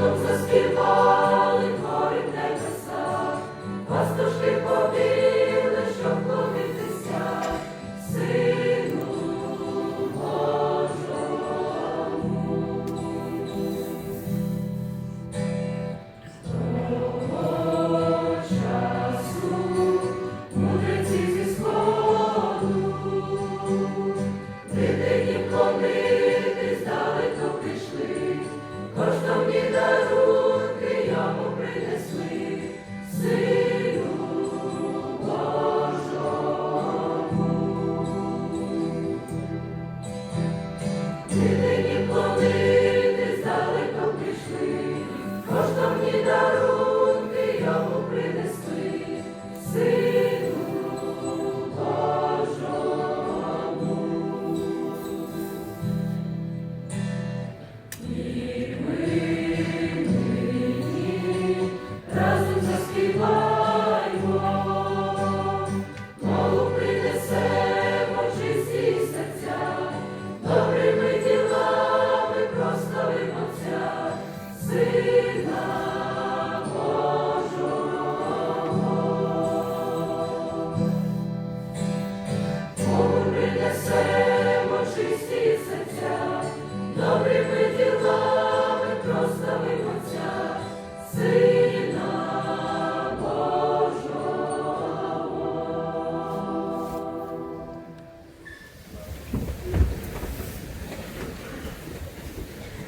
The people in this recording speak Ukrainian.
заспівали гори небеса, пастушки побігли, щоб ловитися, сину Божому. Того часу мудреці зі сходу, дитині ходити здалеко пішли, Кожна Силені плоди, ти далеко прийшли, коштовні дари.